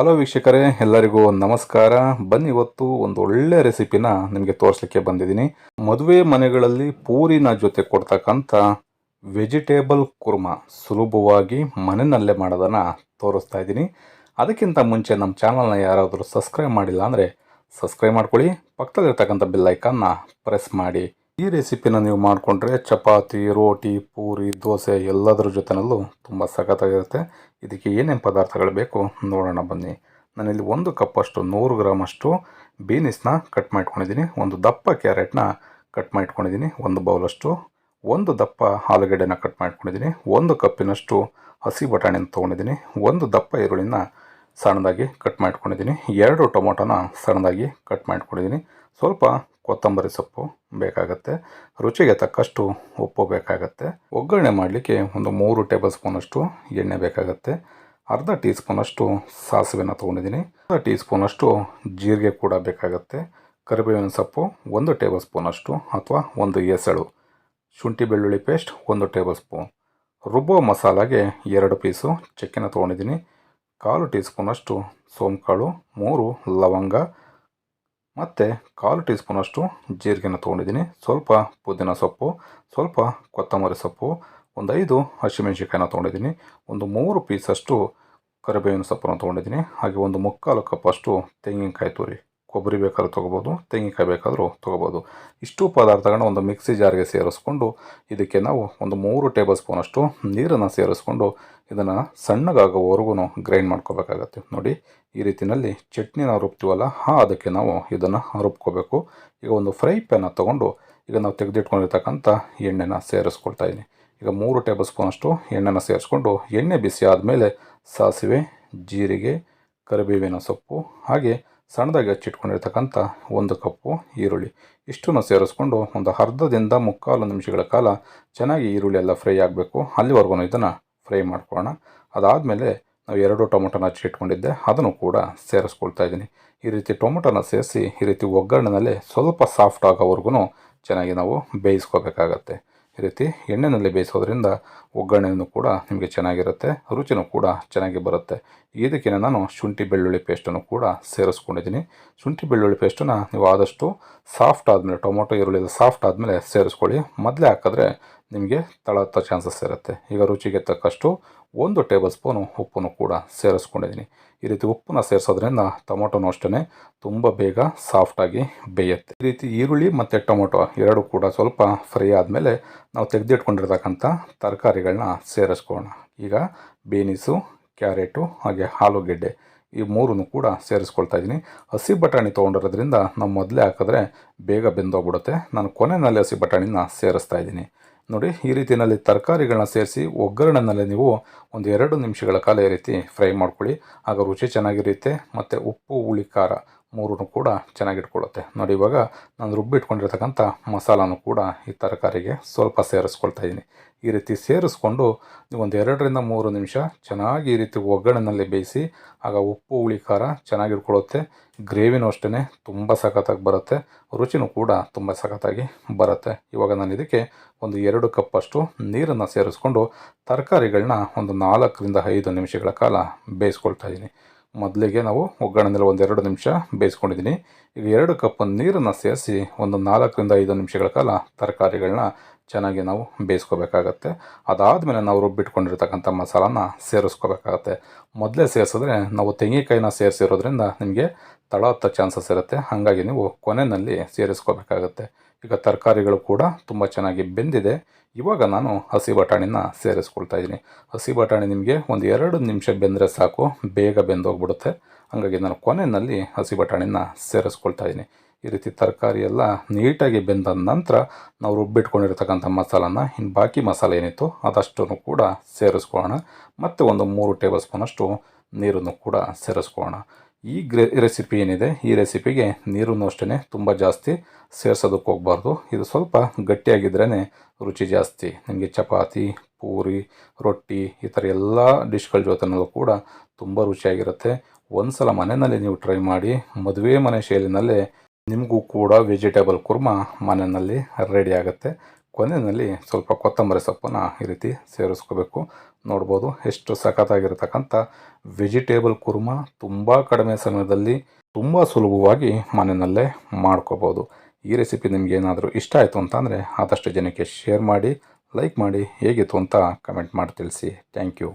Hello ವೀಕ್ಷಕರೇ, ಎಲ್ಲರಿಗೂ ನಮಸ್ಕಾರ. ಬನ್ನಿ ಇವತ್ತು ಒಂದು ಒಳ್ಳೆ ರೆಸಿಪಿನ ನಿಮಗೆ ತೋರಿಸ್ಲಿಕ್ಕೆ ಬಂದಿದ್ದೀನಿ. ಮದುವೆ ಮನೆಗಳಲ್ಲಿ ಪೂರಿನ ಜೊತೆ ಕೊಡ್ತಕ್ಕಂಥ ವೆಜಿಟೇಬಲ್ ಕುರ್ಮ ಸುಲಭವಾಗಿ ಮನೆಯಲ್ಲೇ ಮಾಡೋದನ್ನು ತೋರಿಸ್ತಾ ಇದ್ದೀನಿ. ಅದಕ್ಕಿಂತ ಮುಂಚೆ ನಮ್ಮ ಚಾನಲ್ನ ಯಾರಾದರೂ ಸಬ್ಸ್ಕ್ರೈಬ್ ಮಾಡಿಲ್ಲ ಅಂದರೆ ಸಬ್ಸ್ಕ್ರೈಬ್ ಮಾಡ್ಕೊಳ್ಳಿ, ಪಕ್ಕದಲ್ಲಿರ್ತಕ್ಕಂಥ ಬೆಲ್ಲೈಕನ್ನ ಪ್ರೆಸ್ ಮಾಡಿ. ಈ ರೆಸಿಪಿನ ನೀವು ಮಾಡಿಕೊಂಡ್ರೆ ಚಪಾತಿ, ರೋಟಿ, ಪೂರಿ, ದೋಸೆ ಎಲ್ಲದರ ಜೊತೆನಲ್ಲೂ ತುಂಬ ಸಖತ್ತಾಗಿರುತ್ತೆ. ಇದಕ್ಕೆ ಏನೇನು ಪದಾರ್ಥಗಳು ಬೇಕು ನೋಡೋಣ ಬನ್ನಿ. ನಾನಿಲ್ಲಿ ಒಂದು ಕಪ್ಪಷ್ಟು ನೂರು ಗ್ರಾಮಷ್ಟು ಬೀನಿಸ್ನ ಕಟ್ ಮಾಡ್ಕೊಂಡಿದ್ದೀನಿ. ಒಂದು ದಪ್ಪ ಕ್ಯಾರೆಟ್ನ ಕಟ್ ಮಾಡಿಟ್ಕೊಂಡಿದ್ದೀನಿ ಒಂದು ಬೌಲಷ್ಟು ಒಂದು ದಪ್ಪ ಆಲೂಗಡ್ಡೆನ ಕಟ್ ಮಾಡ್ಕೊಂಡಿದ್ದೀನಿ. ಒಂದು ಕಪ್ಪಿನಷ್ಟು ಹಸಿ ಬಟಾಣಿನ ತೊಗೊಂಡಿದ್ದೀನಿ. ಒಂದು ದಪ್ಪ ಈರುಳ್ಳಿನ ಸಣ್ಣದಾಗಿ ಕಟ್ ಮಾಡ್ಕೊಂಡಿದ್ದೀನಿ. ಎರಡು ಟೊಮೊಟೊನ ಸಣ್ಣದಾಗಿ ಕಟ್ ಮಾಡ್ಕೊಂಡಿದ್ದೀನಿ. ಸ್ವಲ್ಪ ಕೊತ್ತಂಬರಿ ಸೊಪ್ಪು ಬೇಕಾಗುತ್ತೆ. ರುಚಿಗೆ ತಕ್ಕಷ್ಟು ಉಪ್ಪು ಬೇಕಾಗುತ್ತೆ. ಒಗ್ಗರಣೆ ಮಾಡಲಿಕ್ಕೆ ಒಂದು ಮೂರು ಟೇಬಲ್ ಸ್ಪೂನಷ್ಟು ಎಣ್ಣೆ ಬೇಕಾಗುತ್ತೆ. ಅರ್ಧ ಟೀ ಸ್ಪೂನಷ್ಟು ಸಾಸಿವೆನ ತೊಗೊಂಡಿದ್ದೀನಿ. ಅರ್ಧ ಟೀ ಸ್ಪೂನಷ್ಟು ಜೀರಿಗೆ ಕೂಡ ಬೇಕಾಗುತ್ತೆ. ಕರಿಬೇವಿನ ಸೊಪ್ಪು ಒಂದು ಟೇಬಲ್ ಸ್ಪೂನಷ್ಟು ಅಥವಾ ಒಂದು ಎಸಳು ಶುಂಠಿ ಬೆಳ್ಳುಳ್ಳಿ ಪೇಸ್ಟ್ ಒಂದು ಟೇಬಲ್ ಸ್ಪೂನ್. ರುಬ್ಬೋ ಮಸಾಲಾಗೆ ಎರಡು ಪೀಸು ಚಕ್ಕೆನ ತೊಗೊಂಡಿದ್ದೀನಿ. ಕಾಲು ಟೀ ಸ್ಪೂನಷ್ಟು ಸೋಂಕಾಳು, ಮೂರು ಲವಂಗ ಮತ್ತು ಕಾಲು ಟೀ ಸ್ಪೂನಷ್ಟು ಜೀರಿಗೆನ ತೊಗೊಂಡಿದ್ದೀನಿ. ಸ್ವಲ್ಪ ಪುದೀನ ಸೊಪ್ಪು, ಸ್ವಲ್ಪ ಕೊತ್ತಂಬರಿ ಸೊಪ್ಪು, ಒಂದು ಐದು ಹಸಿಮೆಣ್ಸಿಕಾಯಿನ ತೊಗೊಂಡಿದ್ದೀನಿ. ಒಂದು ಮೂರು ಪೀಸಷ್ಟು ಕರಿಬೇವಿನ ಸೊಪ್ಪನ್ನು ತೊಗೊಂಡಿದ್ದೀನಿ. ಹಾಗೆ ಒಂದು ಮುಕ್ಕಾಲು ಕಪ್ಪಷ್ಟು ತೆಂಗಿನಕಾಯಿ ತುರಿ. ಕೊಬ್ಬರಿ ಬೇಕಾದ್ರೂ ತೊಗೋಬೋದು, ತೆಂಗಿನಕಾಯಿ ಬೇಕಾದರೂ ತೊಗೋಬೋದು. ಇಷ್ಟು ಪದಾರ್ಥಗಳನ್ನ ಒಂದು ಮಿಕ್ಸಿ ಜಾರ್ಗೆ ಸೇರಿಸ್ಕೊಂಡು ಇದಕ್ಕೆ ನಾವು ಒಂದು ಮೂರು ಟೇಬಲ್ ಸ್ಪೂನಷ್ಟು ನೀರನ್ನು ಸೇರಿಸ್ಕೊಂಡು ಇದನ್ನು ಸಣ್ಣಗಾಗೋವರೆಗೂ ಗ್ರೈಂಡ್ ಮಾಡ್ಕೋಬೇಕಾಗತ್ತೆ. ನೋಡಿ, ಈ ರೀತಿಯಲ್ಲಿ ಚಟ್ನಿ ನಾವು ರುಬ್ತೀವಲ್ಲ, ಹಾಂ, ಅದಕ್ಕೆ ನಾವು ಇದನ್ನು ರುಬ್ಕೋಬೇಕು. ಈಗ ಒಂದು ಫ್ರೈ ಪ್ಯಾನ ತೊಗೊಂಡು ಈಗ ನಾವು ತೆಗೆದಿಟ್ಕೊಂಡಿರ್ತಕ್ಕಂಥ ಎಣ್ಣೆನ ಸೇರಿಸ್ಕೊಳ್ತಾ ಇದ್ದೀನಿ ಈಗ ಮೂರು ಟೇಬಲ್ ಸ್ಪೂನಷ್ಟು ಎಣ್ಣೆನ ಸೇರಿಸ್ಕೊಂಡು ಎಣ್ಣೆ ಬಿಸಿ ಆದಮೇಲೆ ಸಾಸಿವೆ, ಜೀರಿಗೆ, ಕರಿಬೇವಿನ ಸೊಪ್ಪು, ಹಾಗೆ ಸಣ್ಣದಾಗಿ ಹಚ್ಚಿಟ್ಕೊಂಡಿರ್ತಕ್ಕಂಥ ಒಂದು ಕಪ್ಪು ಈರುಳ್ಳಿ. ಇಷ್ಟನ್ನು ಸೇರಿಸ್ಕೊಂಡು ಒಂದು ಅರ್ಧದಿಂದ ಮುಕ್ಕಾಲು ನಿಮಿಷಗಳ ಕಾಲ ಚೆನ್ನಾಗಿ ಈರುಳ್ಳಿ ಎಲ್ಲ ಫ್ರೈ ಆಗಬೇಕು. ಅಲ್ಲಿವರೆಗೂ ಇದನ್ನು ಫ್ರೈ ಮಾಡ್ಕೊಳ್ಳೋಣ. ಅದಾದಮೇಲೆ ನಾವು ಎರಡು ಟೊಮೊಟೊನ ಹಚ್ಚಿಟ್ಕೊಂಡಿದ್ದೆ ಅದನ್ನು ಕೂಡ ಸೇರಿಸ್ಕೊಳ್ತಾ ಇದ್ದೀನಿ. ಈ ರೀತಿ ಟೊಮೊಟೊನ ಸೇರಿಸಿ ಈ ರೀತಿ ಒಗ್ಗರಣೆನಲ್ಲಿ ಸ್ವಲ್ಪ ಸಾಫ್ಟ್ ಆಗೋವರೆಗೂ ಚೆನ್ನಾಗಿ ನಾವು ಬೇಯಿಸ್ಕೋಬೇಕಾಗತ್ತೆ. ರೀತಿ ಎಣ್ಣೆಯಲ್ಲಿ ಬೇಯಿಸೋದ್ರಿಂದ ಒಗ್ಗರಣೆಯೂ ಕೂಡ ನಿಮಗೆ ಚೆನ್ನಾಗಿರುತ್ತೆ, ರುಚಿನೂ ಕೂಡ ಚೆನ್ನಾಗಿ ಬರುತ್ತೆ. ಇದಕ್ಕೆ ನಾನು ಶುಂಠಿ ಬೆಳ್ಳುಳ್ಳಿ ಪೇಸ್ಟನ್ನು ಕೂಡ ಸೇರಿಸ್ಕೊಂಡಿದ್ದೀನಿ. ಶುಂಠಿ ಬೆಳ್ಳುಳ್ಳಿ ಪೇಸ್ಟನ್ನು ನೀವು ಆದಷ್ಟು ಸಾಫ್ಟ್ ಆದಮೇಲೆ, ಟೊಮೊಟೊ, ಈರುಳ್ಳಿ ಸಾಫ್ಟ್ ಆದಮೇಲೆ ಸೇರಿಸ್ಕೊಳ್ಳಿ. ಮೊದಲೇ ಹಾಕಿದ್ರೆ ನಿಮಗೆ ತಳತ್ತ ಚಾನ್ಸಸ್ ಇರುತ್ತೆ. ಈಗ ರುಚಿಗೆ ತಕ್ಕಷ್ಟು ಒಂದು ಟೇಬಲ್ ಸ್ಪೂನು ಉಪ್ಪನ್ನು ಕೂಡ ಸೇರಿಸ್ಕೊಂಡಿದ್ದೀನಿ. ಈ ರೀತಿ ಉಪ್ಪನ್ನ ಸೇರಿಸೋದ್ರಿಂದ ಟೊಮೊಟೊನೂ ಅಷ್ಟೇ ತುಂಬ ಬೇಗ ಸಾಫ್ಟಾಗಿ ಬೇಯುತ್ತೆ. ಈ ರೀತಿ ಈರುಳ್ಳಿ ಮತ್ತು ಟೊಮೊಟೊ ಎರಡು ಕೂಡ ಸ್ವಲ್ಪ ಫ್ರೈ ಆದಮೇಲೆ ನಾವು ತೆಗೆದಿಟ್ಕೊಂಡಿರ್ತಕ್ಕಂಥ ತರಕಾರಿಗಳನ್ನ ಸೇರಿಸ್ಕೊಳ್ಳೋಣ. ಈಗ ಬೀನಿಸು, ಕ್ಯಾರೆಟು, ಹಾಗೆ ಆಲೂಗೆಡ್ಡೆ ಈ ಮೂರನ್ನು ಕೂಡ ಸೇರಿಸ್ಕೊಳ್ತಾ ಇದ್ದೀನಿ. ಹಸಿ ಬಟಾಣಿ ತೊಗೊಂಡಿರೋದ್ರಿಂದ ನಾವು ಮೊದಲೇ ಹಾಕಿದ್ರೆ ಬೇಗ ಬೆಂದೋಗ್ಬಿಡುತ್ತೆ. ನಾನು ಕೊನೆಯಲ್ಲಿ ಹಸಿ ಬಟಾಣಿನ ಸೇರಿಸ್ತಾ ಇದ್ದೀನಿ. ನೋಡಿ, ಈ ರೀತಿಯಲ್ಲಿ ತರಕಾರಿಗಳನ್ನ ಸೇರಿಸಿ ಒಗ್ಗರಣೆಯಲ್ಲಿ ನೀವು ಒಂದು ಎರಡು ನಿಮಿಷಗಳ ಕಾಲ ಈ ರೀತಿ ಫ್ರೈ ಮಾಡ್ಕೊಳ್ಳಿ. ಆಗ ರುಚಿ ಚೆನ್ನಾಗಿರುತ್ತೆ, ಮತ್ತು ಉಪ್ಪು, ಹುಳಿ, ಖಾರ ಮೂರೂ ಕೂಡ ಚೆನ್ನಾಗಿಟ್ಕೊಳ್ಳುತ್ತೆ ನೋಡಿ, ಇವಾಗ ನಾನು ರುಬ್ಬಿಟ್ಕೊಂಡಿರ್ತಕ್ಕಂಥ ಮಸಾಲಾನು ಕೂಡ ಈ ತರಕಾರಿಗೆ ಸ್ವಲ್ಪ ಸೇರಿಸ್ಕೊಳ್ತಾ ಇದ್ದೀನಿ ಈ ರೀತಿ ಸೇರಿಸ್ಕೊಂಡು ಒಂದು ಎರಡರಿಂದ ಮೂರು ನಿಮಿಷ ಚೆನ್ನಾಗಿ ಈ ರೀತಿ ಒಗ್ಗರಣೆಯಲ್ಲಿ ಬೇಯಿಸಿ, ಆಗ ಉಪ್ಪು, ಹುಳಿ, ಖಾರ ಚೆನ್ನಾಗಿಟ್ಕೊಳ್ಳುತ್ತೆ ಗ್ರೇವಿನೂ ಅಷ್ಟೇ ತುಂಬ ಸಖತ್ತಾಗಿ ಬರುತ್ತೆ. ರುಚಿನೂ ಕೂಡ ತುಂಬ ಸಖತ್ತಾಗಿ ಬರುತ್ತೆ. ಇವಾಗ ನಾನು ಇದಕ್ಕೆ ಒಂದು ಎರಡು ಕಪ್ಪಷ್ಟು ನೀರನ್ನು ಸೇರಿಸ್ಕೊಂಡು ತರಕಾರಿಗಳನ್ನ ಒಂದು ನಾಲ್ಕರಿಂದ ಐದು ನಿಮಿಷಗಳ ಕಾಲ ಬೇಯಿಸ್ಕೊಳ್ತಾ ಇದ್ದೀನಿ ಮೊದಲಿಗೆ ನಾವು ಒಗ್ಗರಣೆಯಲ್ಲಿ ಒಂದೆರಡು ನಿಮಿಷ ಬೇಯಿಸ್ಕೊಂಡಿದ್ದೀನಿ. ಈಗ ಎರಡು ಕಪ್ ನೀರನ್ನು ಸೇರಿಸಿ ಒಂದು ನಾಲ್ಕರಿಂದ ಐದು ನಿಮಿಷಗಳ ಕಾಲ ತರಕಾರಿಗಳನ್ನ ಚೆನ್ನಾಗಿ ನಾವು ಬೇಯಿಸ್ಕೋಬೇಕಾಗತ್ತೆ. ಅದಾದಮೇಲೆ ನಾವು ರುಬ್ಬಿಟ್ಕೊಂಡಿರ್ತಕ್ಕಂಥ ಮಸಾಲಾನ ಸೇರಿಸ್ಕೋಬೇಕಾಗತ್ತೆ. ಮೊದಲೇ ಸೇರಿಸಿದ್ರೆ ನಾವು ತೆಂಗಿನಕಾಯಿನ ಸೇರಿಸಿರೋದ್ರಿಂದ ನಿಮಗೆ ತಳ ಹತ್ತೋ ಚಾನ್ಸಸ್ ಇರುತ್ತೆ. ಹಾಗಾಗಿ ನೀವು ಕೊನೆಯಲ್ಲಿ ಸೇರಿಸ್ಕೋಬೇಕಾಗತ್ತೆ. ಈಗ ತರಕಾರಿಗಳು ಕೂಡ ತುಂಬ ಚೆನ್ನಾಗಿ ಬೆಂದಿದೆ. ಇವಾಗ ನಾನು ಹಸಿ ಬಟಾಣಿನ ಸೇರಿಸ್ಕೊಳ್ತಾ ಇದ್ದೀನಿ. ಹಸಿ ಬಟಾಣಿ ನಿಮಗೆ ಒಂದು ಎರಡು ನಿಮಿಷ ಬೆಂದರೆ ಸಾಕು. ಬೇಗ ಬೆಂದೋಗ್ಬಿಡುತ್ತೆ. ಹಾಗಾಗಿ ನಾನು ಕೊನೆಯಲ್ಲಿ ಹಸಿ ಬಟಾಣಿನ ಸೇರಿಸ್ಕೊಳ್ತಾ ಇದ್ದೀನಿ. ಈ ರೀತಿ ತರಕಾರಿ ಎಲ್ಲ ನೀಟಾಗಿ ಬೆಂದ ನಂತರ ನಾವು ರುಬ್ಬಿಟ್ಕೊಂಡಿರ್ತಕ್ಕಂಥ ಮಸಾಲನ ಇನ್ನು ಬಾಕಿ ಮಸಾಲೆ ಏನಿತ್ತು ಅದಷ್ಟನ್ನು ಕೂಡ ಸೇರಿಸ್ಕೊಳ್ಳೋಣ. ಮತ್ತು ಒಂದು ಮೂರು ಟೇಬಲ್ ಸ್ಪೂನಷ್ಟು ನೀರನ್ನು ಕೂಡ ಸೇರಿಸ್ಕೊಳ್ಳೋಣ. ಈ ಗ್ರೆ ರೆಸಿಪಿ ಏನಿದೆ, ಈ ರೆಸಿಪಿಗೆ ನೀರನ್ನು ಅಷ್ಟೇ ತುಂಬ ಜಾಸ್ತಿ ಸೇರಿಸೋದಕ್ಕೆ ಹೋಗಬಾರ್ದು. ಇದು ಸ್ವಲ್ಪ ಗಟ್ಟಿಯಾಗಿದ್ರೇ ರುಚಿ ಜಾಸ್ತಿ. ನಿಮಗೆ ಚಪಾತಿ, ಪೂರಿ, ರೊಟ್ಟಿ ಈ ಥರ ಎಲ್ಲ ಡಿಶ್ಗಳ ಜೊತೆನಲ್ಲೂ ಕೂಡ ತುಂಬ ರುಚಿಯಾಗಿರುತ್ತೆ. ಒಂದು ಸಲ ಮನೆಯಲ್ಲಿ ನೀವು ಟ್ರೈ ಮಾಡಿ, ಮದುವೆ ಮನೆ ಶೈಲಿನಲ್ಲೇ ನಿಮಗೂ ಕೂಡ ವೆಜಿಟೇಬಲ್ ಕುರ್ಮ ಮನೆಯಲ್ಲಿ ರೆಡಿ ಆಗುತ್ತೆ. ಕೊನೆಯಲ್ಲಿ ಸ್ವಲ್ಪ ಕೊತ್ತಂಬರಿ ಸೊಪ್ಪನ್ನು ಈ ರೀತಿ ಸೇರಿಸ್ಕೋಬೇಕು. ನೋಡ್ಬೋದು ಎಷ್ಟು ಸಖತ್ತಾಗಿರ್ತಕ್ಕಂಥ ವೆಜಿಟೇಬಲ್ ಕುರ್ಮ ತುಂಬ ಕಡಿಮೆ ಸಮಯದಲ್ಲಿ ತುಂಬ ಸುಲಭವಾಗಿ ಮನೆಯಲ್ಲೇ ಮಾಡ್ಕೋಬೋದು. ಈ ರೆಸಿಪಿ ನಿಮ್ಗೆ ಏನಾದರೂ ಇಷ್ಟ ಆಯಿತು ಅಂತಂದರೆ ಆದಷ್ಟು ಜನಕ್ಕೆ ಶೇರ್ ಮಾಡಿ ಲೈಕ್ ಮಾಡಿ, ಹೇಗಿತ್ತು ಅಂತ ಕಮೆಂಟ್ ಮಾಡಿ ತಿಳಿಸಿ. Thank you